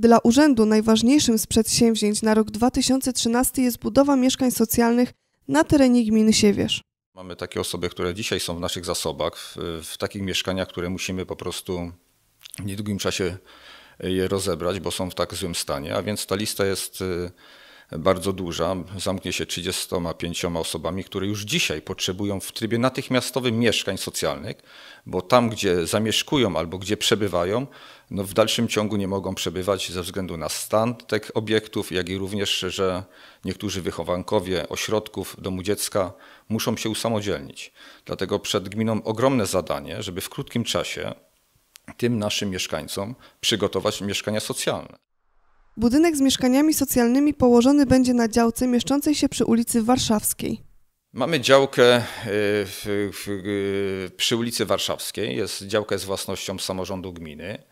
Dla urzędu najważniejszym z przedsięwzięć na rok 2013 jest budowa mieszkań socjalnych na terenie gminy Siewierz. Mamy takie osoby, które dzisiaj są w naszych zasobach, w, takich mieszkaniach, które musimy po prostu w niedługim czasie je rozebrać, bo są w tak złym stanie, a więc ta lista jest y, bardzo duża, zamknie się 35 osobami, które już dzisiaj potrzebują w trybie natychmiastowym mieszkań socjalnych, bo tam, gdzie zamieszkują albo gdzie przebywają, no w dalszym ciągu nie mogą przebywać ze względu na stan tych obiektów, jak i również, że niektórzy wychowankowie ośrodków domu dziecka muszą się usamodzielnić. Dlatego przed gminą ogromne zadanie, żeby w krótkim czasie tym naszym mieszkańcom przygotować mieszkania socjalne. Budynek z mieszkaniami socjalnymi położony będzie na działce mieszczącej się przy ulicy Warszawskiej. Mamy działkę y, w, w, y, przy ulicy Warszawskiej. Jest, działka jest własnością samorządu gminy.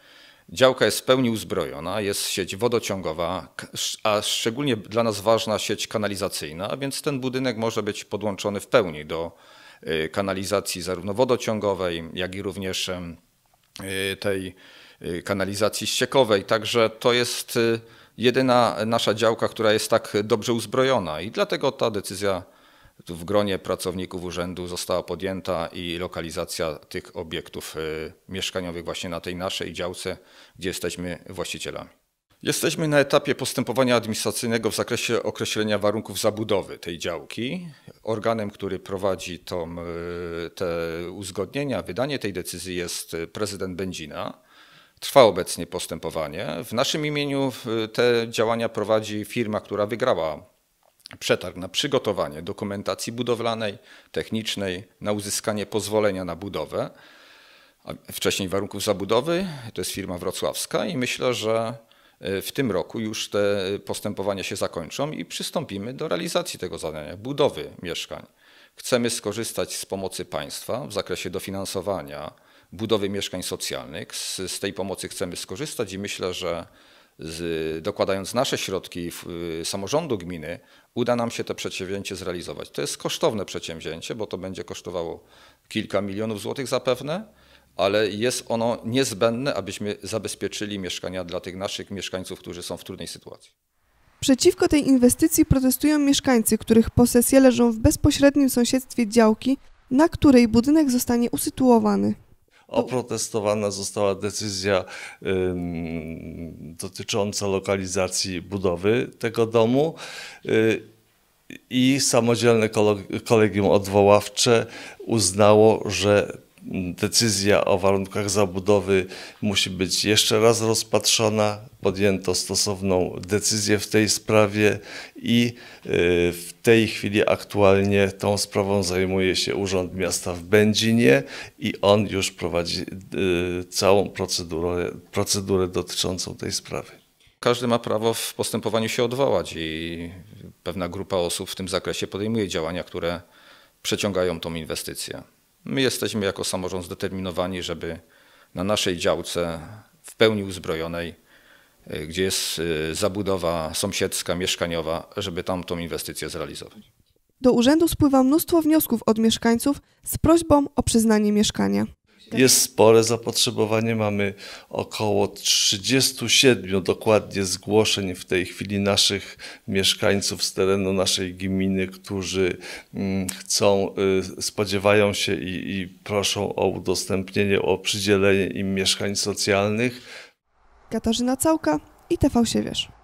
Działka jest w pełni uzbrojona, jest sieć wodociągowa, a szczególnie dla nas ważna sieć kanalizacyjna, więc ten budynek może być podłączony w pełni do y, kanalizacji zarówno wodociągowej, jak i również tej y, kanalizacji ściekowej. Także to jest y, jedyna nasza działka, która jest tak dobrze uzbrojona i dlatego ta decyzja w gronie pracowników urzędu została podjęta i lokalizacja tych obiektów y, mieszkaniowych właśnie na tej naszej działce, gdzie jesteśmy właścicielami. Jesteśmy na etapie postępowania administracyjnego w zakresie określenia warunków zabudowy tej działki. Organem, który prowadzi tą, y, te uzgodnienia, wydanie tej decyzji jest y, prezydent Będzina. Trwa obecnie postępowanie. W naszym imieniu te działania prowadzi firma, która wygrała przetarg na przygotowanie dokumentacji budowlanej, technicznej, na uzyskanie pozwolenia na budowę, wcześniej warunków zabudowy. To jest firma wrocławska i myślę, że e, w tym roku już te postępowania się zakończą i przystąpimy do realizacji tego zadania, budowy mieszkań. Chcemy skorzystać z pomocy państwa w zakresie dofinansowania budowy mieszkań socjalnych. Z, z tej pomocy chcemy skorzystać i myślę, że z, dokładając nasze środki w, y, samorządu gminy, uda nam się to przedsięwzięcie zrealizować. To jest kosztowne przedsięwzięcie, bo to będzie kosztowało kilka milionów złotych zapewne, ale jest ono niezbędne, abyśmy zabezpieczyli mieszkania dla tych naszych mieszkańców, którzy są w trudnej sytuacji. Przeciwko tej inwestycji protestują mieszkańcy, których posesje leżą w bezpośrednim sąsiedztwie działki, na której budynek zostanie usytuowany. Oprotestowana została decyzja ym, dotycząca lokalizacji budowy tego domu y, i samodzielne kolegium odwoławcze uznało, że decyzja o warunkach zabudowy musi być jeszcze raz rozpatrzona. Podjęto stosowną decyzję w tej sprawie i y, w tej chwili aktualnie tą sprawą zajmuje się Urząd Miasta w Będzinie i on już prowadzi y, całą procedurę, procedurę dotyczącą tej sprawy. Każdy ma prawo w postępowaniu się odwołać i pewna grupa osób w tym zakresie podejmuje działania, które przeciągają tą inwestycję. My jesteśmy jako samorząd zdeterminowani, żeby na naszej działce w pełni uzbrojonej, y, gdzie jest y, zabudowa sąsiedzka, mieszkaniowa, żeby tam tą inwestycję zrealizować. Do urzędu spływa mnóstwo wniosków od mieszkańców z prośbą o przyznanie mieszkania. Jest spore zapotrzebowanie. Mamy około 37 dokładnie zgłoszeń w tej chwili naszych mieszkańców z terenu naszej gminy, którzy mm, chcą, y, spodziewają się i, i proszą o udostępnienie, o przydzielenie im mieszkań socjalnych. Katarzyna Całka i TV Siewierz.